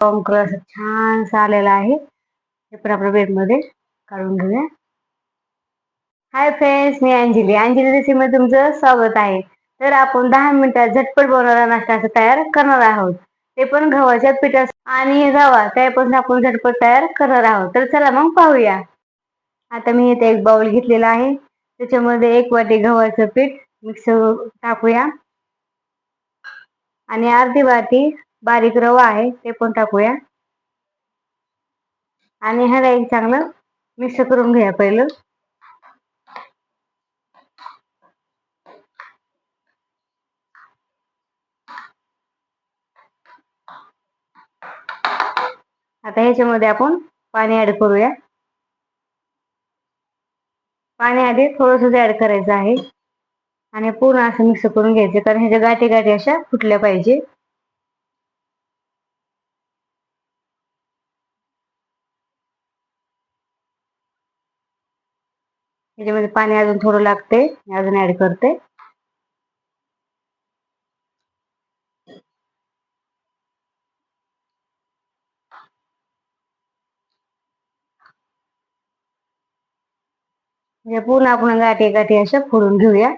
Colour असं छानसा आलेला आहे. हे पण आपल्या बेडमध्ये काढून घेऊया. हाय फ्रेंड्स मी अंजली. अंजली रेसिपीमध्ये तुमचं स्वागत आहे. तर आपण दहा मिनिटात झटपट बनवणारा नाश्ता असं तयार करणार आहोत. ते पण गव्हाच्या पिठा आणि रवा त्यापासून आपण झटपट तयार करणार आहोत. तर चला मग पाहूया. आता मी इथे एक बाउल घेतलेला आहे. त्याच्यामध्ये एक वाटी गव्हाचं पीठ मिक्स टाकूया. आणि अर्धी वाटी बारीक रवा आहे ते पण टाकूया. आणि ह्याला एक चांगलं मिक्स करून घ्या पहिलं. आता ह्याच्यामध्ये आपण पाणी ऍड करूया. पाणी आधी थोडस ऍड करायचं आहे आणि पूर्ण असं मिक्स करून घ्यायचं कारण ह्याच्या गाठी गाठी अशा फुटल्या पाहिजे. ह्याच्यामध्ये पाणी अजून थोडं लागते. अजून ऍड करते. पूर्ण आपण गाठी गाठी अशा फोडून घेऊया.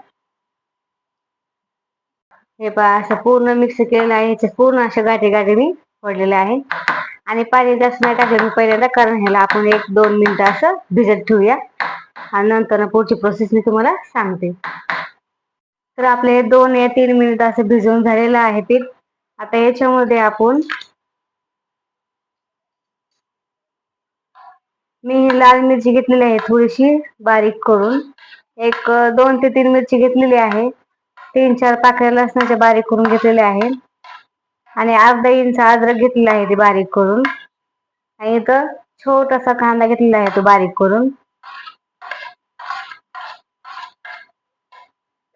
हे पहा असं पूर्ण मिक्स केलेलं आहे. ह्याचे पूर्ण अशा गाठी गाठी मी फोडलेल्या आहे. आणि पाणी जास्त नाही टाकलं मी पहिल्यांदा कारण ह्याला आपण एक दोन मिनिटं असं भिजत ठेवूया. आणि नंतर पुढची प्रोसेस मी तुम्हाला सांगते. तर आपले दोन या तीन मिनिट असं भिजवून झालेलं आहे पीठ आता याच्यामध्ये आपण मी लाल मिरची घेतलेली आहे थोडीशी बारीक करून. एक दोन ते तीन मिरची घेतलेली आहे. तीन चार पाकळ्या लसणाच्या बारीक करून घेतलेल्या आहे आणि अर्धा इंच अद्रक घेतलेला आहे ते बारीक करून. आणि इथं छोटासा कांदा घेतलेला आहे तो बारीक करून.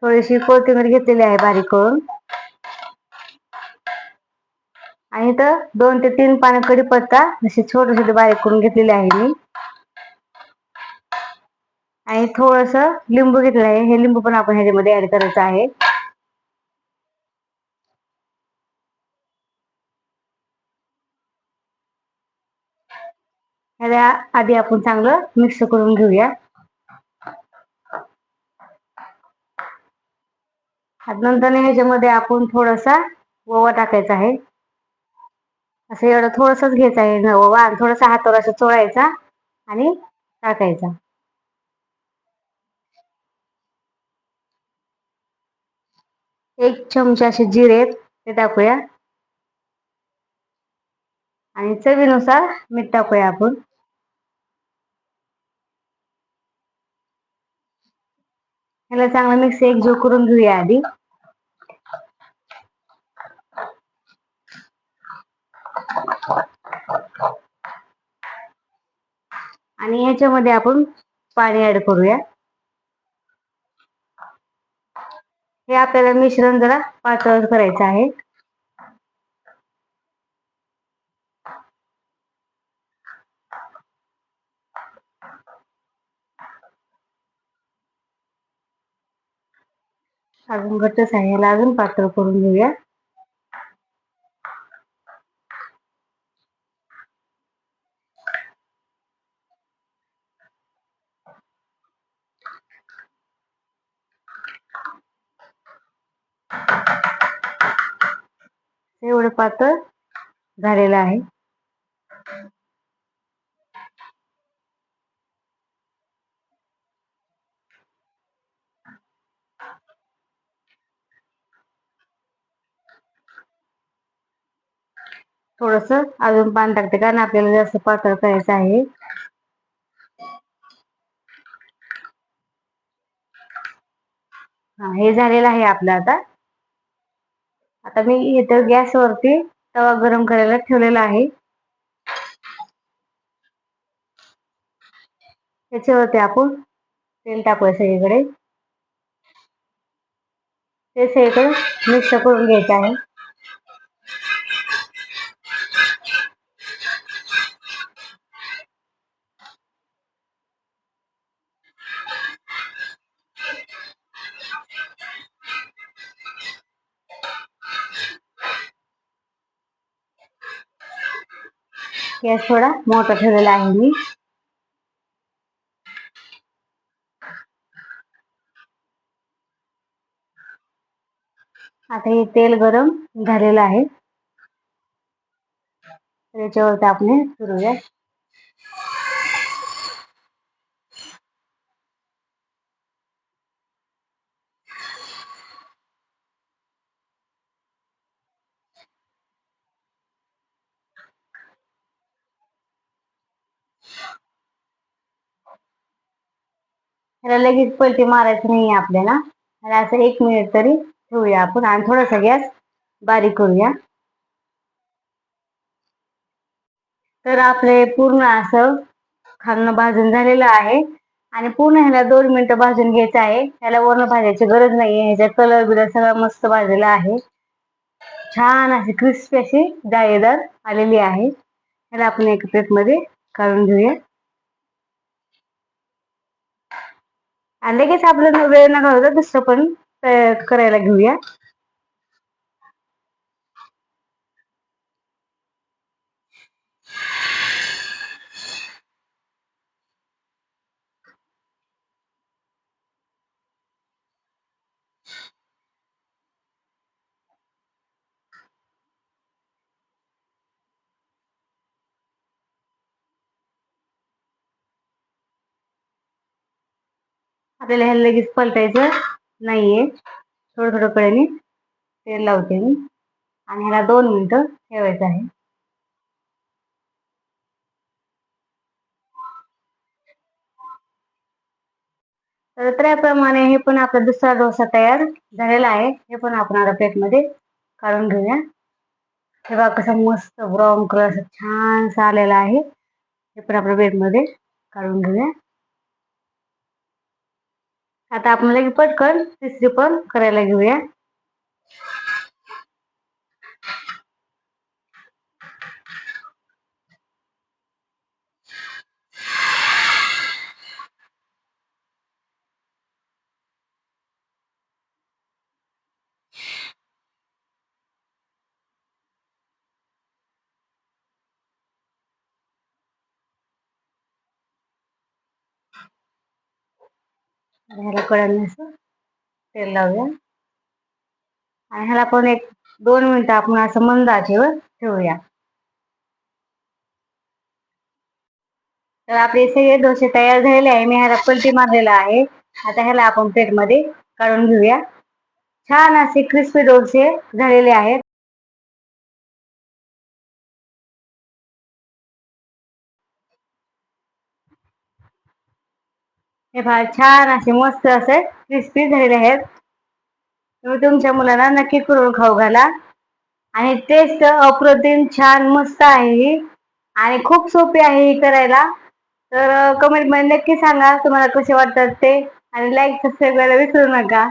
थोडीशी कोथिंबीर घेतलेली आहे बारीक करून. आणि इथं दोन ते तीन पानं कडीपत्ता अशी छोटे छोटे बारीक करून घेतलेले आहे मी. आणि थोडस लिंबू घेतलेलं आहे. हे लिंबू पण आपण ह्याच्यामध्ये ऍड करायचं आहे. ह्याला आधी आपण चांगलं मिक्स करून घेऊया. नंतर ह्याच्यामध्ये आपण थोडासा ओवा टाकायचा आहे. असं एवढं थोडंसंच घ्यायचं आहे ओवा आणि थोडासा हातावर असं चोळायचा आणि टाकायचा. एक चमचा असे जिरे ते टाकूया. आणि चवीनुसार मीठ टाकूया आपण. ह्याला चांगला मिक्स एकजीव करून घेऊया आधी. आणि याच्यामध्ये आपण पाणी ऍड करूया. हे आपल्याला मिश्रण जरा पातळ करायचं आहे. अजून घट्ट सांगायला अजून पातळ करून घेऊया. एवढं पातळ झालेलं आहे. थोडस अजून पाणी टाकते कारण आपल्याला जास्त पातळ करायचं आहे. हा हे झालेलं आहे आपलं आता. आता मी इथं गॅसवरती तवा गरम करायला ठेवलेला आहे. त्याच्यावरती आपण तेल टाकूया सगळीकडे. ते सगळीकडे मिक्स करून घ्यायचं आहे. गॅस थोडा मोठा ठेवलेला आहे मी आता हे तेल गरम झालेलं आहे. त्याच्यावरती आपण फिरूया ह्याला लगेच पलटी मारायचं नाही आपल्याला. ह्याला असं एक मिनिट तरी ठेवूया आपण आणि थोडासा गॅस बारीक करूया. तर आपले पूर्ण असं खालनं भाजून झालेलं आहे. आणि पूर्ण ह्याला दोन मिनिटं भाजून घ्यायचं आहे. ह्याला वरण भाजायची गरज नाहीये. ह्याचा कलर बिलर सगळा मस्त भाजलेला आहे. छान अशी क्रिस्पी अशी जाळीदार आलेली आहे. ह्याला आपण एक प्लेटमध्ये काढून घेऊया. आणि लगेच आपलं वेळ न घालवता दुसरं पण करायला घेऊया. आपल्याला ह्याला लगेच पलटायचं नाहीये. थोडं थोडं कडेने तेल लावते मी. आणि ह्याला दोन मिनिटं ठेवायचं आहे. तर त्याप्रमाणे हे पण आपला दुसरा डोसा तयार झालेला आहे. हे पण आपण आता प्लेटमध्ये काढून घेऊया. हे बघा कसं मस्त ब्राऊन कलर छानसा आलेला आहे. हे पण आपल्या प्लेटमध्ये काढून घेऊया. आता आपण लगे पटकन तिसरी पण करायला घेऊया. ह्याला कळलं असं तेल लावूया. आणि ह्याला पण एक दोन मिनिटं आपण असं मंद आचेवर ठेवूया. तर आपले सगळे डोसे तयार झालेले आहे. मी ह्याला पलटी मारलेला आहे. आता ह्याला आपण प्लेटमध्ये काढून घेऊया. छान असे क्रिस्पी डोसे झालेले आहेत. हे फार छान असे मस्त असे क्रिस्पी झालेले आहेत. तुम्ही तुमच्या मुलांना नक्की करून खाऊ घाला. आणि टेस्ट अप्रतिम छान मस्त आहे ही. आणि खूप सोपी आहे ही करायला. तर कमेंटमध्ये नक्की सांगा तुम्हाला कसे वाटतात ते. आणि लाईक सबस्क्राईब करायला विसरू नका.